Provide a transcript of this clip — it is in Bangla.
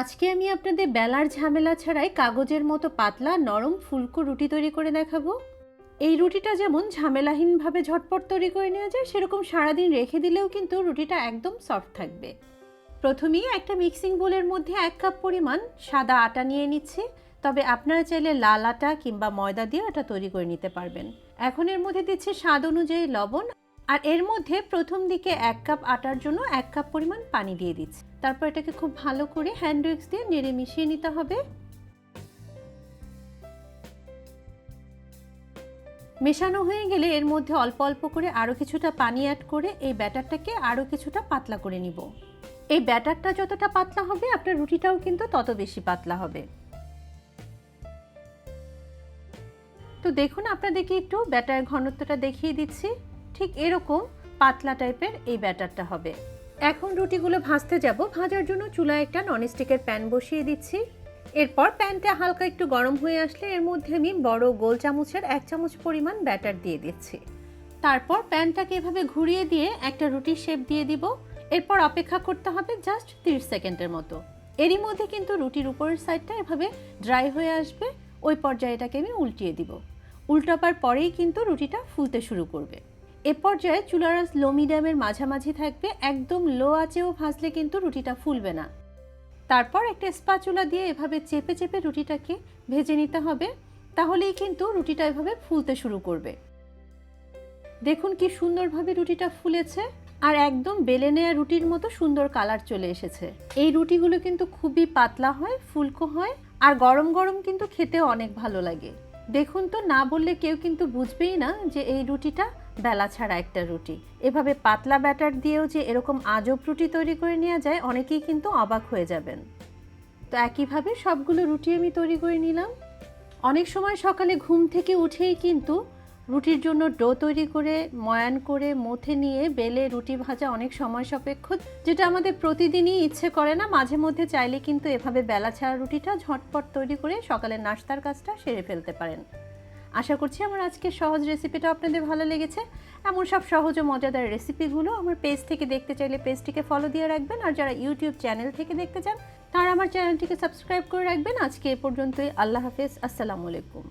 আজকে আমি আপনাদের বেলার ঝামেলা ছাড়াই কাগজের মতো পাতলা নরম ফুলকো রুটি তৈরি করে দেখাবো। এই রুটিটা যেমন ঝামেলাহীনভাবে ঝটপট তৈরি করে নেওয়া যায়, সেরকম সারাদিন রেখে দিলেও কিন্তু রুটিটা একদম সফট থাকবে। প্রথমেই একটা মিক্সিং বোলের মধ্যে এক কাপ পরিমাণ সাদা আটা নিয়ে নিচ্ছি। তবে আপনারা চাইলে লাল আটা কিংবা ময়দা দিয়ে এটা তৈরি করে নিতে পারবেন। এখন এর মধ্যে দিচ্ছি স্বাদ অনুযায়ী লবণ আর এর মধ্যে প্রথম দিকে এক কাপ আটার জন্য এক কাপ পরিমাণ পানি দিয়ে দিচ্ছি। তারপর এটাকে খুব ভালো করে হ্যান্ড উইক্স দিয়ে নেড়ে মিশিয়ে নিতে হবে। মেশানো হয়ে গেলে এর মধ্যে অল্প অল্প করে আরও কিছুটা পানি অ্যাড করে এই ব্যাটারটাকে আরও কিছুটা পাতলা করে নিব। এই ব্যাটারটা যতটা পাতলা হবে, আপনার রুটিটাও কিন্তু তত বেশি পাতলা হবে। তো দেখুন, আপনাদেরকে একটু ব্যাটার ঘনত্বটা দেখিয়ে দিচ্ছি। ঠিক এরকম পাতলা টাইপের এই ব্যাটারটা হবে। এখন রুটিগুলো ভাজতে যাব। ভাজার জন্য চুলায় একটা ননস্টিকের প্যান বসিয়ে দিচ্ছি। এরপর প্যানটা হালকা একটু গরম হয়ে আসলে এর মধ্যে আমি বড় গোল চামচের এক চামচ পরিমাণ ব্যাটার দিয়ে দিচ্ছি। তারপর প্যানটাকে এভাবে ঘুরিয়ে দিয়ে একটা রুটির শেপ দিয়ে দিব। এরপর অপেক্ষা করতে হবে জাস্ট তিরিশ সেকেন্ডের মতো। এরই মধ্যে কিন্তু রুটির উপরের সাইডটা এভাবে ড্রাই হয়ে আসবে। ওই পর্যায়েটাকে আমি উল্টিয়ে দিব। উল্টাবার পরেই কিন্তু রুটিটা ফুলতে শুরু করবে। এ পর্যায়ে চুলার আঁচ লো মিডিয়ামের মাঝামাঝি থাকবে, একদম লো আঁচেও ভাজলে কিন্তু রুটিটা ফুলবে না। তারপর একটা স্পাচুলা দিয়ে এভাবে চেপে চেপে রুটিটাকে ভেজে নিতে হবে, তাহলেই কিন্তু রুটিটা এভাবে ফুলতে শুরু করবে। দেখুন কি সুন্দরভাবে রুটিটা ফুলেছে, আর একদম বেলে নেয়া রুটির মতো সুন্দর কালার চলে এসেছে। এই রুটিগুলো কিন্তু খুবই পাতলা হয়, ফুলকো হয়, আর গরম গরম কিন্তু খেতেও অনেক ভালো লাগে। দেখুন তো, না বললে কেউ কিন্তু বুঝবেই না যে এই রুটিটা বেলা ছাড়া একটা রুটি। এভাবে পাতলা ব্যাটার দিয়েও যে এরকম আজব রুটি তৈরি করে নেওয়া যায়, অনেকেই কিন্তু অবাক হয়ে যাবেন। তো একইভাবে সবগুলো রুটি আমি তৈরি করে নিলাম। অনেক সময় সকালে ঘুম থেকে উঠেই কিন্তু রুটির জন্য ডো তৈরি করে, ময়ান করে, মথে নিয়ে বেলে রুটি ভাজা অনেক সময় সাপেক্ষ, যেটা আমাদের প্রতিদিনই ইচ্ছে করে না। মাঝে মধ্যে চাইলে কিন্তু এভাবে বেলা ছাড়া রুটিটা ঝটপট তৈরি করে সকালের নাস্তার কাজটা সেরে ফেলতে পারেন। আশা করছি আমার আজকে সহজ রেসিপিটা আপনাদের ভালো লেগেছে। এমন সব সহজ ও মজাদার রেসিপিগুলো আমার পেজ থেকে দেখতে চাইলে পেজটিকে ফলো দিয়ে রাখবেন। আর যারা ইউটিউব চ্যানেল থেকে দেখতে চান, তারা আমার চ্যানেলটিকে সাবস্ক্রাইব করে রাখবেন। আজকে এ পর্যন্তই। আল্লাহ হাফেজ। আসসালামু আলাইকুম।